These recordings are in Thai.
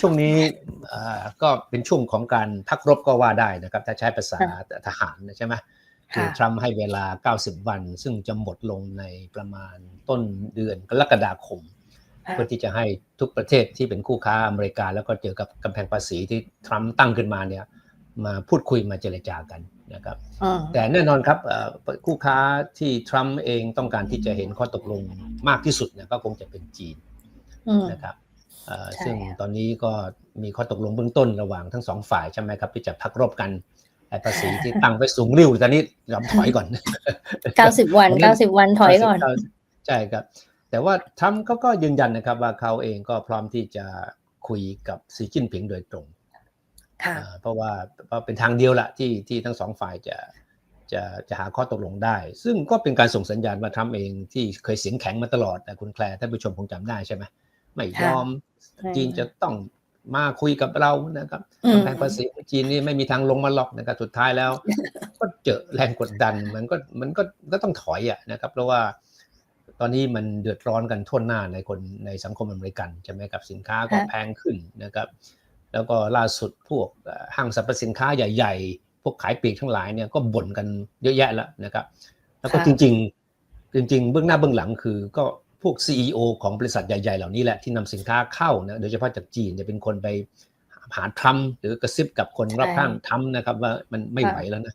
ช่วงนี้ก็เป็นช่วงของการพักรบก็ว่าได้นะครับ ถ้าใช้ภาษาทหารใช่ไหมคือทรัมป์ให้เวลา 90 วัน ซึ่งจะหมดลงในประมาณต้นเดือนกรกฎาคม เพื่อที่จะให้ทุกประเทศที่เป็นคู่ค้าอเมริกา แล้วก็เจอกับกำแพงภาษีที่ทรัมป์ตั้งขึ้นมาเนี่ยมาพูดคุยมาเจรจากันนะครับแต่แน่นอนครับคู่ค้าที่ทรัมป์เองต้องการที่จะเห็นข้อตกลงมากที่สุดเนี่ยก็คงจะเป็นจีนนะครับ ซึ่งตอนนี้ก็มีข้อตกลงเบื้องต้นระหว่างทั้งสองฝ่ายใช่ไหมครับที่จะพักรบกันไอ้ภาษีที่ตั้งไปสูงริ้วตอนนี้ยอมถอยก่อนเก้าสิบวันเก้าสิบวันถอยก่อน ใช่ครับ แต่ว่าทรัมป์เขาก็ยืนยันนะครับ ว่าเขาเองก็พร้อมที่จะคุยกับสีจิ้นผิงโดยตรงเพราะว่าเป็นทางเดียวละที่ที่ทั้งสองฝ่ายจะจะจะหาข้อตกลงได้ ซึ่งก็เป็นการส่งสัญญาณว่าทรัมป์เองที่เคยเสียงแข็งมาตลอดแต่คุณแคลร์ท่านผู้ชมคงจำได้ใช่ไหม ไม่ยอม จีนจะต้องมาคุยกับเรานะครับกำแพงภาษีจีนนี่ไม่มีทางลงมาหรอกนะครับสุดท้ายแล้ว ก็เจอแรงกดดันมันก็มันก็ก็ต้องถอยอะนะครับ เพราะว่าตอนนี้มันเดือดร้อนกันทั่วหน้าในคนในสังคมอเมริกันใช่ไหมครับสินค้าก็แพงขึ้นนะครับ แล้วก็ล่าสุดพวกห้างสรรพสินค้าใหญ่ ๆ พวกขายปลีกทั้งหลายเนี่ยก็บ่นกันเยอะแยะแล้วนะครับ แล้วก็จริง ๆ จริง ๆ เบื้องหน้าเบื้องหลังคือก็พ วก CEO ของบริษัทใหญ่ๆ เหล่านี้แหละที่นำสินค้าเข้านะโดยเฉพาะจากจีนจะเป็นคนไปหาทรัมหรือกระซิบกับคนรอบข้างทำนะครับ ว่ามันไม่ไหวแล้วนะ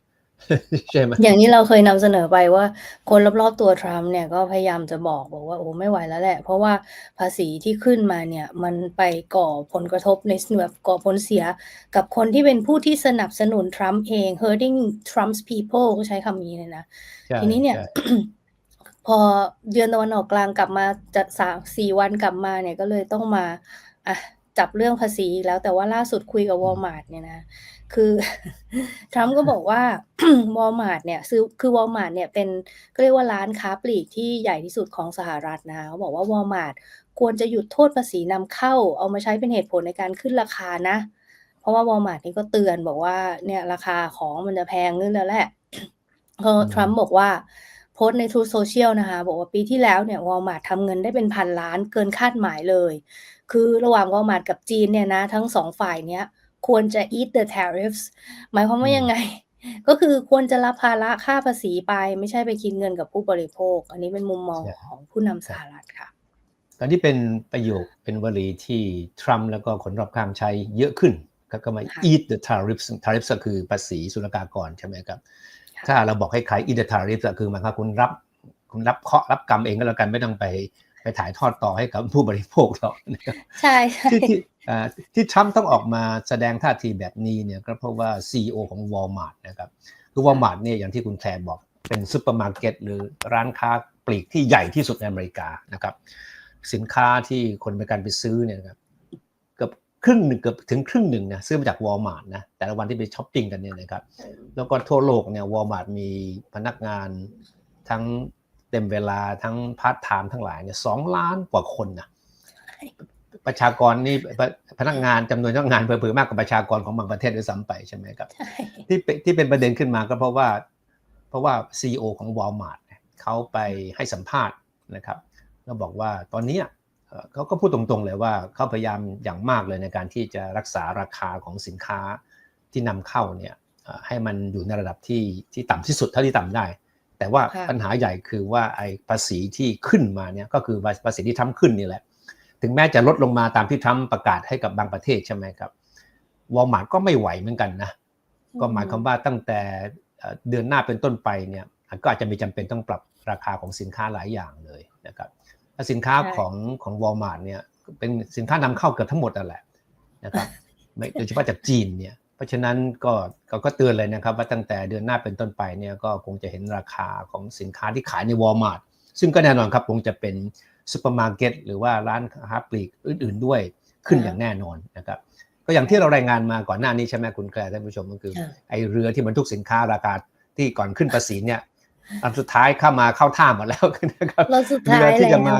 ใช่ไหมอย่างนี้เราเคยนำเสนอไปว่าคนรอบๆตัวทรัมป์เนี่ยก็พยายามจะบอกบอกว่าโอ้ไม่ไหวแล้วแหละ เพราะว่าภาษีที่ขึ้นมาเนี่ยมันไปก่อผลกระทบในแบบก่อผลเสียกับคนที่เป็นผู้ที่สนับสนุนทรัมป์เอง hurting Trump's people ก็ใช้คำนี้เลยนะ ทีนี้เนี่ย พอเดือนตะวันออกกลางกลับมาจะสามสี่วันกลับมาเนี่ยก็เลยต้องมาอะจับเรื่องภาษีแล้วแต่ว่าล่าสุดคุยกับวอลมาร์ทเนี่ยนะ คือทรัมป์ก็บอกว่าวอลมาร์ทเนี่ยซื้อคือวอลมาร์ทเนี่ยเป็นก็เรียกว่าร้านค้าปลีกที่ใหญ่ที่สุดของสหรัฐนะคะเขาบอกว่าวอลมาร์ทควรจะหยุดโทษภาษีนำเข้า เอามาใช้เป็นเหตุผลในการขึ้นราคานะ เพราะว่าวอลมาร์ทนี่ก็เตือนบอกว่าเนี่ยราคาของมันจะแพงขึ้นแล้วแหละก็ทรัมป์บอกว่า โพสต์ใน True Social นะคะ บอกว่าปีที่แล้วเนี่ยวอลมาร์ททำเงินได้เป็นพันล้านเกินคาดหมายเลย คือระหว่างวอลมาร์ทกับจีนเนี่ยนะทั้งสองฝ่ายเนี้ยควรจะ eat the tariffs หมายความว่ายังไง ก็คือควรจะรับภาระค่าภาษีไป ไม่ใช่ไปคิดเงินกับผู้บริโภค อันนี้เป็นมุมมองของผู้นำสหรัฐค่ะตอนนี้เป็นประโยคเป็นวลีที่ทรัมป์แล้วก็คนรอบข้างใช้เยอะขึ้นก็มา eat the tariffs tariffs ก็คือภาษีศุลกากรใช่ไหมครับ ถ้าเราบอกให้ขายอินเดทาริฟคือหมายความคุณรับคุณรับเคาะรับกรรมเองก็แล้วกันไม่ต้องไปไปถ่ายทอดต่อให้กับผู้บริโภคหรอกใช่ที่ที่ที่ทรัมป์ต้องออกมาแสดงท่าทีแบบนี้เนี่ยก็เพราะว่า CEO ของ Walmart นะครับคือ Walmart เนี่ยอย่างที่คุณแทนบอกเป็นซูเปอร์มาร์เก็ตหรือร้านค้าปลีกที่ใหญ่ที่สุดในอเมริกานะครับ สินค้าที่คนไปการไปซื้อเนี่ยครับ ครึ่งหนึ่งเกือบถึงครึ่งหนึ่งนะซื้อมาจากวอลมาร์ทนะแต่ละวันที่ไปช้อปปิ้งกันเนี่ยนะครับแล้วก็ทั่วโลกเนี่ยวอลมาร์ทมีพนักงานทั้งเต็มเวลาทั้งพาร์ทไทม์ทั้งหลายเนี่ยสองล้านกว่าคนนะประชากรนี่พนักงานจำนวนพนักงานเพิ่มมากกว่าประชากรของบางประเทศด้วยซ้ำไปใช่ไหมครับที่ที่เป็นประเด็นขึ้นมาก็เพราะว่า เพราะว่าซีอของวอลมาร์ทเขาไปให้สัมภาษณ์นะครับแล้วบอกว่าตอนนี้ เขาก็พูดตรงๆเลยว่าเขาพยายามอย่างมากเลยในการที่จะรักษาราคาของสินค้าที่นำเข้าเนี่ยให้มันอยู่ในระดับที่ที่ต่ำที่สุดเท่าที่ต่ำได้ แต่ว่าปัญหาใหญ่คือว่าไอ้ภาษีที่ขึ้นมาเนี่ยก็คือภาษีที่ทำขึ้นนี่แหละ ถึงแม้จะลดลงมาตามที่ทรัมประกาศให้กับบางประเทศใช่ไหมครับวอลมาร์ก็ไม่ไหวเหมือนกันนะก็หมายความว่าตั้งแต่เดือนหน้าเป็นต้นไปเนี่ยก็อาจจะมีจำเป็นต้องปรับราคาของสินค้าหลายอย่างเลยนะครับ สินค้าของของวอลมาร์ทเนี่ยเป็นสินค้านำเข้าเกือบทั้งหมดนั่นแหละนะครับโดยเฉพาะจากจีนเนี่ยเพราะฉะนั้นก็ก็เตือนเลยนะครับ ว่าตั้งแต่เดือนหน้าเป็นต้นไปเนี่ยก็คงจะเห็นราคาของสินค้าที่ขายในวอลมาร์ทซึ่งก็แน่นอนครับคงจะเป็นซูเปอร์มาร์เก็ตหรือว่าร้านค้าปลีกอื่น ๆ ด้วยขึ้นอย่างแน่นอนนะครับก็อย่างที่เรารายงานมาก่อนหน้านี้ใช่ไหมคุณแคลท่านผู้ชมก็คือไอเรือที่บรรทุกสินค้าราคาที่ก่อนขึ้นภาษีเนี่ย อันสุดท้ายเข้ามาเข้าท่าหมดแล้วนะครับรถสุดท้ายที่จะมา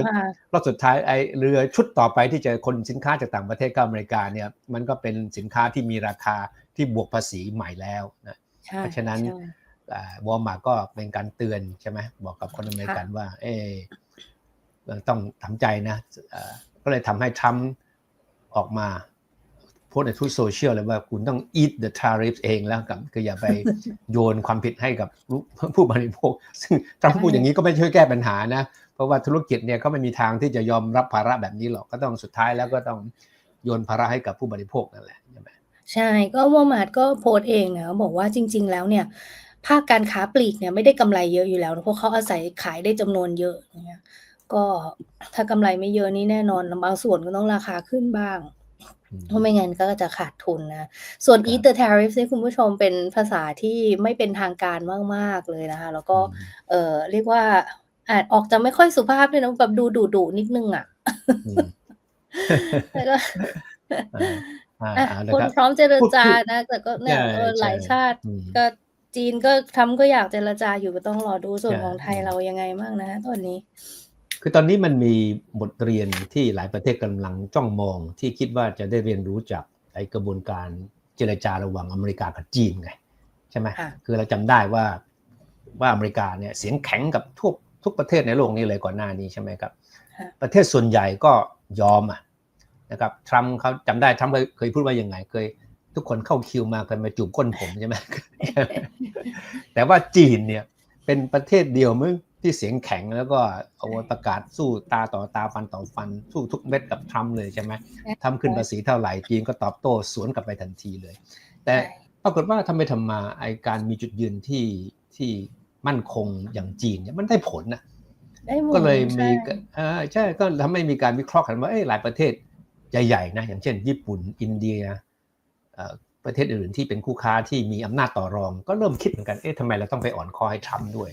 รถสุดท้ายไอเรือชุดต่อไปที่จะคนสินค้าจากต่างประเทศกับอเมริกาเนี่ยมันก็เป็นสินค้าที่มีราคาที่บวกภาษีใหม่แล้วนะเพราะฉะนั้นวอลมาร์ก็เป็นการเตือนใช่ไหมบอกกับคนอเมริกันว่า เออต้องทำใจนะก็เลยทำให้ทรัมป์ออกมา โพสในทุกโซเชียลเลยว่าคุณต้อง eat the tariffs เองแล้วกับคืออย่าไปโยนความผิดให้กับผู้บริโภค ซึ่งทรัมป์พูดอย่างนี้ก็ไม่ช่วยแก้ปัญหานะ เพราะว่าธุรกิจเนี่ยเขาไม่มีทางที่จะยอมรับภาระแบบนี้หรอกก็ต้องสุดท้ายแล้วก็ต้องโยนภาระให้กับผู้บริโภคนั่นแหละใช่ไหมใช่ก็วอมาร์ทก็โพสต์เองนะบอกว่าจริง ๆ แล้วเนี่ยภาคการค้าปลีกเนี่ยไม่ได้กำไรเยอะอยู่แล้วเพราะเขาอาศัยขายได้จำนวนเยอะเงี้ยก็ถ้ากำไรไม่เยอะนี่แน่นอนบางส่วนก็ต้องราคาขึ้นบ้าง เพราะไม่งั้นก็จะขาดทุนนะ ส่วนครับ eat the tariffs นี่คุณผู้ชมเป็นภาษาที่ไม่เป็นทางการมาก ๆ เลยนะคะ แล้วก็เออเรียกว่าอาจออกจะไม่ค่อยสุภาพด้วยนะแบบดูดุดุๆนิดนึงอะอืมแต่ก็อ่าอ่าอะอ่านะคนครับพร้อมเจรจาพูดนะ แต่ก็เนี่ยใช่เออหลายใช่ชาติอืมก็จีนก็ทำก็อยากเจรจาอยู่ก็ต้องรอดูส่วนใช่ของไทยอืมเรายังไงบ้างนะตอนนี้ คือตอนนี้มันมีบทเรียนที่หลายประเทศกำลังจ้องมองที่คิดว่าจะได้เรียนรู้จากไอกระบวนการเจรจาระหว่างอเมริกากับจีนไงใช่ไหมค่ะคือเราจำได้ว่าว่าอเมริกาเนี่ยเสียงแข็งกับทุกทุกประเทศในโลกนี้เลยก่อนหน้านี้ใช่ไหมครับค่ะประเทศส่วนใหญ่ก็ยอมอะนะครับทรัมป์เขาจำได้ทรัมป์เคยเคยพูดว่ายังไงเคยทุกคนเข้าคิวมาเคยมาจูบก้นผมใช่ไหมแต่ว่าจีนเนี่ยเป็นประเทศเดียวมึง ที่เสียงแข็งแล้วก็เอาไว้ประกาศสู้ตาต่อตาฟันต่อฟัน สู้ทุกเม็ดกับทรัมป์เลยใช่ไหมทำขึ้นภาษีเท่าไหร่จีนก็ตอบโต้สวนกลับไปทันทีเลย แต่ปรากฏว่าทำไปทำมาไอการมีจุดยืนที่ที่มั่นคงอย่างจีนเนี่ยมันได้ผลนะได้หมดก็เลยมีใช่เออใช่ก็ทำให้มีการวิเคราะห์กันว่าเอ้ยหลายประเทศใหญ่ๆนะอย่างเช่น ญี่ปุ่นอินเดียเอ่อประเทศอื่นที่เป็นคู่ค้าที่มีอำนาจต่อรอง ก็เริ่มคิดเหมือนกัน เอ๊ะทำไมเราต้องไปอ่อนคอให้ทรัมป์ด้วย